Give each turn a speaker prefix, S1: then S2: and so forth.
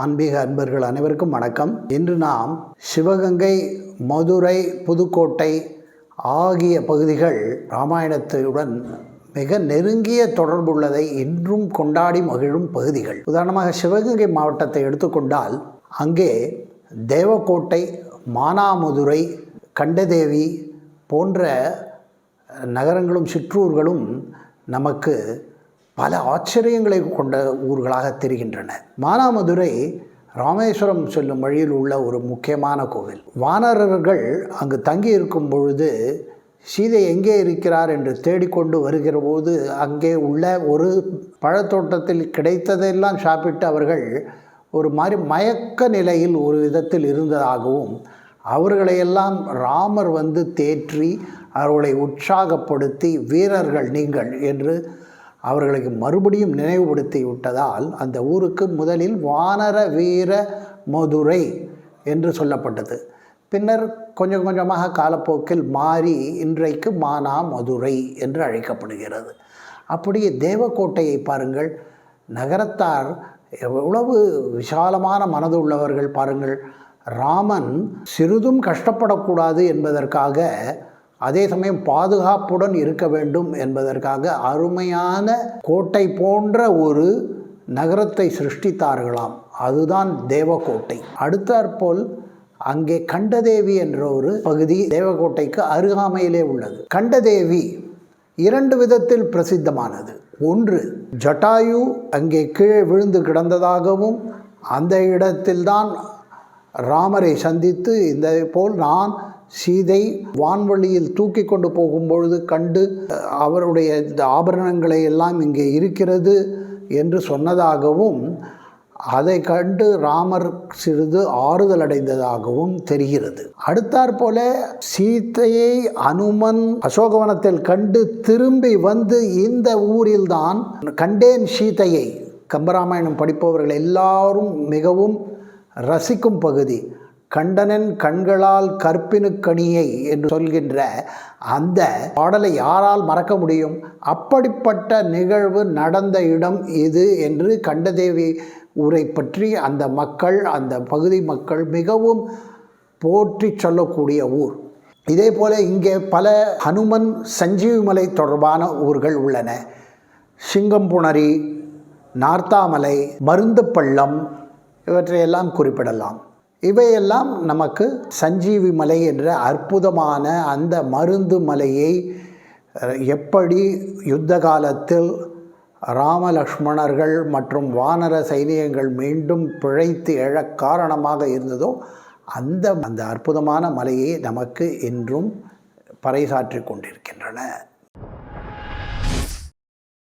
S1: ஆன்மீக அன்பர்கள் அனைவருக்கும் வணக்கம். இன்று நாம் சிவகங்கை மதுரை புதுக்கோட்டை ஆகிய பகுதிகள் ராமாயணத்துடன் மிக நெருங்கிய தொடர்புள்ளதை இன்றும் கொண்டாடி மகிழும் பகுதிகள். உதாரணமாக சிவகங்கை மாவட்டத்தை எடுத்துக்கொண்டால் அங்கே தேவக்கோட்டை மானாமதுரை கண்டதேவி போன்ற நகரங்களும் சிற்றூர்களும் நமக்கு பல ஆச்சரியங்களை கொண்ட ஊர்களாக தெரிகின்றன. மானாமதுரை ராமேஸ்வரம் செல்லும் வழியில் உள்ள ஒரு முக்கியமான கோவில். வானரர்கள் அங்கு தங்கி இருக்கும் பொழுது சீதை எங்கே இருக்கிறார்? என்று தேடிக்கொண்டு வருகிற போது அங்கே உள்ள ஒரு பழத்தோட்டத்தில் கிடைத்ததெல்லாம் சாப்பிட்டு அவர்கள் ஒரு மாதிரி மயக்க நிலையில் ஒரு விதத்தில் இருந்ததாகவும் அவர்களையெல்லாம் ராமர் வந்து தேற்றி அவர்களை உற்சாகப்படுத்தி வீரர்கள் நீங்கள் என்று அவர்களுக்கு மறுபடியும் நினைவுபடுத்தி விட்டதால் அந்த ஊருக்கு முதலில் வானர வீர மதுரை என்று சொல்லப்பட்டது. பின்னர் கொஞ்சம் கொஞ்சமாக காலப்போக்கில் மாறி இன்றைக்கு மானா மதுரை என்று அழைக்கப்படுகிறது. அப்படியே தேவக்கோட்டையை பாருங்கள். நகரத்தார் எவ்வளவு விசாலமான மனது உள்ளவர்கள் பாருங்கள். ராமன் சிறிதும் கஷ்டப்படக்கூடாது என்பதற்காக அதே சமயம் பாதுகாப்புடன் இருக்க வேண்டும் என்பதற்காக அருமையான கோட்டை போன்ற ஒரு நகரத்தை சிருஷ்டித்தார்களாம். அதுதான் தேவக்கோட்டை அடுத்தாற்போல் அங்கே கண்டதேவி என்ற ஒரு பகுதி தேவக்கோட்டைக்கு அருகாமையிலே உள்ளது. கண்டதேவி இரண்டு விதத்தில் பிரசித்தமானது. ஒன்று ஜட்டாயு அங்கே கீழே விழுந்து கிடந்ததாகவும் அந்த இடத்தில்தான் ராமரை சந்தித்து இந்த போல் நான் சீதை வான்வழியில் தூக்கி கொண்டு போகும்பொழுது கண்டு அவருடைய இந்த ஆபரணங்களை எல்லாம் இங்கே இருக்கிறது என்று சொன்னதாகவும் அதை கண்டு ராமர் சிறிது ஆறுதல் அடைந்ததாகவும் தெரிகிறது. அடுத்தாற்போல சீத்தையை அனுமன் அசோகவனத்தில் கண்டு திரும்பி வந்து இந்த ஊரில்தான் கண்டேன் சீதையை கம்பராமாயணம் படிப்பவர்கள் எல்லாரும் மிகவும் ரசிக்கும் பகுதி. கண்டனன் கண்களால் கற்பினுக்கணியை என்று சொல்கின்ற அந்த பாடலை யாரால் மறக்க முடியும்? அப்படிப்பட்ட நிகழ்வு நடந்த இடம் இது என்று கண்டதேவி ஊரை பற்றி அந்த மக்கள் அந்த பகுதி மக்கள் மிகவும் போற்றி சொல்லக்கூடிய ஊர். இதே போல இங்கே பல ஹனுமன் சஞ்சீவிமலை தொடர்பான ஊர்கள் உள்ளன. சிங்கம்புணரி நார்த்தாமலை மருந்துப்பள்ளம் இவற்றையெல்லாம் குறிப்பிடலாம். இவையெல்லாம் நமக்கு சஞ்சீவி மலை என்ற அற்புதமான அந்த மருந்து மலையை எப்படி யுத்த காலத்தில் ராமலக்ஷ்மணர்கள் மற்றும் வானர சைனியங்கள் மீண்டும் பிழைத்து எழக் காரணமாக இருந்ததோ அந்த அந்த அற்புதமான மலையை நமக்கு இன்றும் பறைசாற்றி கொண்டிருக்கின்றன.